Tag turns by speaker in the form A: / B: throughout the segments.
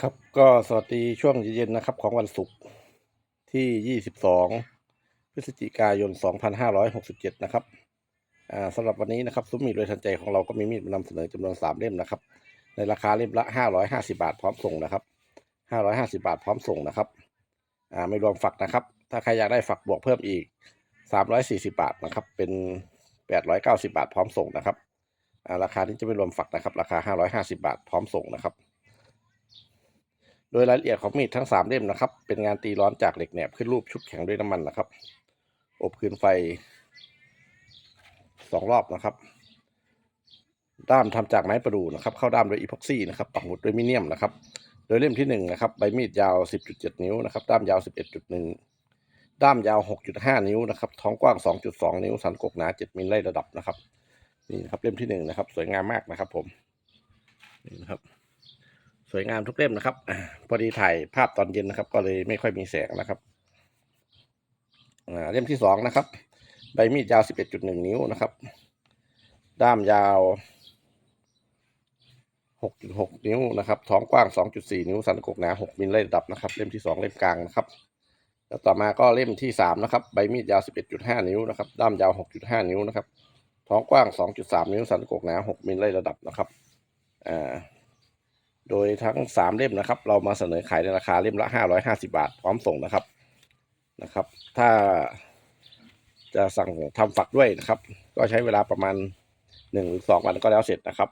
A: ครับก็สวัสดีช่วงเย็นๆนะครับของวันศุกร์ที่ 22 พฤศจิกายน 2567 นะครับอ่าสำหรับวันนี้นะครับซุ้มมีดโดยทันใจของเราก็มีมีดมานำเสนอจำนวน 3 เล่มนะครับ ในราคาเล่มละ 550 บาทพร้อมส่งนะครับ 550 บาทพร้อมส่งนะครับอ่าไม่รวมฝักนะครับ ถ้าใครอยากได้ฝักบวกเพิ่มอีก 340 บาทนะครับ เป็น 890 บาทพร้อมส่งนะครับอ่าราคานี้จะไม่รวมฝักนะครับ ราคา 550 บาทพร้อมส่งนะครับ โดยรายละเอียดของมีดทั้งสามเล่มนะครับ เป็นงานตีร้อนจากเหล็กแหนบขึ้นรูปชุบแข็งด้วยน้ำมันนะครับ อบคืนไฟสองรอบนะครับ ด้ามทำจากไม้ประดู่นะครับ เข้าด้ามโดยอีพ็อกซี่นะครับ ปักหมุดด้วยมิเนียมนะครับ โดยเล่มที่หนึ่งนะครับ ใบมีดยาว 10.7 นิ้วนะครับ ด้ามยาว 11.1 ด้ามยาว 6.5 นิ้วนะครับ ท้องกว้าง 2.2 นิ้ว สันกกหนา 7มิลไล่ระดับนะครับ นี่นะครับเล่มที่หนึ่งนะครับ สวยงามมากนะครับ ผม นี่นะครับ วยงามทุกเล่มนะครับอพอดีถ่ายภาพตอนเย็นนะครับ ก็เลยไม่ค่อยมีแสงนะครับเล่มที่สองนะครับ ใบมีดยาว11.1นิ้วนะครับ ด้ามยาว6.6นิ้วนะครับ ท้องกว้าง2.4นิ้ว สันกกหนา6มิลระดับนะครับ เล่มที่สองเล่มกลางนะครับ แล้วต่อมาก็เล่มที่สามนะครับ ใบมีดยาว11.5นิ้วนะครับ ด้ามยาว6.5นิ้วนะครับ ท้องกว้าง2.3นิ้ว สันกกหนา6มิลระดับนะครับ อ่า โดยทั้งสามเล่มนะครับ เรามาเสนอขายในราคาเล่มละห้าร้อยห้าสิบาท พร้อมส่งนะครับนะครับ ถ้าจะสั่งทำฝักด้วยนะครับ ก็ใช้เวลาประมาณหนึ่งหรือสองวันก็แล้วเสร็จนะครับ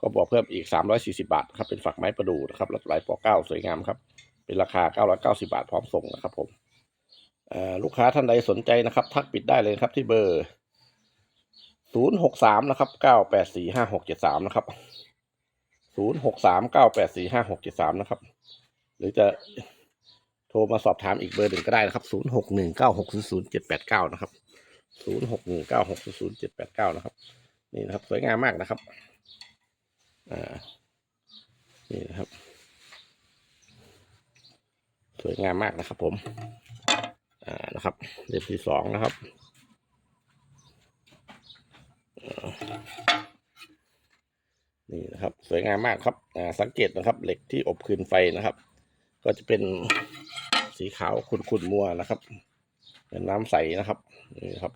A: ก็บวกเพิ่มอีกสามร้อยสี่สิบาทครับเป็นฝักไม้ประดู่นะครับลายปอเก้าสวยงามครับเป็นราคาเก้าร้อยเก้าสิบาท พร้อมส่งนะครับผมลูกค้าท่านใดสนใจนะครับ ทักปิดได้เลยครับที่เบอร์ศูนย์หกสามนะครับเก้าแปดสี่ห้าหกเจ็ดสามนะครับ ศูนย์หกสามเก้าแปดสี่ห้าหกเจ็ดสามนะครับ หรือจะโทรมาสอบถามอีกเบอร์หนึ่งก็ได้นะครับศูนย์หกหนึ่งเก้าหกศูนย์ศูนย์เจ็ดแปดเก้านะครับศูนย์หกหนึ่งเก้าหกศูนย์ศูนย์เจ็ดแปดเก้านะครับ นี่นะครับ สวยงามมากนะครับ อ่า นี่นะครับ สวยงามมากนะครับผม อ่า นะครับ เล่มที่สองนะครับอ่า นี่นะครับ สวยงามมากครับอ่าสังเกตนะครับ เหล็กที่อบคืนไฟนะครับ ก็จะเป็นสีขาวขุ่นๆมัวนะครับเป็นน้ำใสนะครับนี่ครับ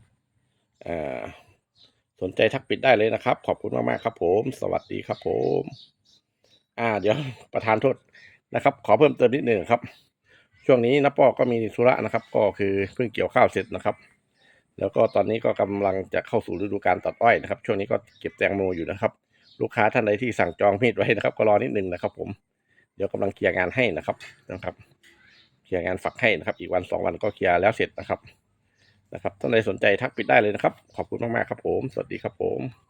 A: อ่าสนใจทักปิดได้เลยนะครับ ขอบคุณมากๆครับ ผม สวัสดีครับผม อ่า เดี๋ยวประธานโทษนะครับ ขอเพิ่มเติมนิดหนึ่งครับ ช่วงนี้นปอก็มีธุระนะครับ ก็คือเพิ่งเกี่ยวข้าวเสร็จนะครับ แล้วก็ตอนนี้ก็กำลังจะเข้าสู่ฤดูการตัดอ้อยนะครับ ช่วงนี้ก็เก็บแตงโมอยู่นะครับ ลูกค้าท่านใดที่สั่งจองมีดไว้นะครับ ก็รอนิดนึงนะครับ ผม เดี๋ยวกำลังเคลียร์งานให้นะครับนะครับ เคลียร์งานฝักให้นะครับ อีกวันสองวันก็เคลียร์แล้วเสร็จนะครับ นะครับท่านใดสนใจทักปิดได้เลยนะครับ ขอบคุณมากๆครับผม สวัสดีครับผม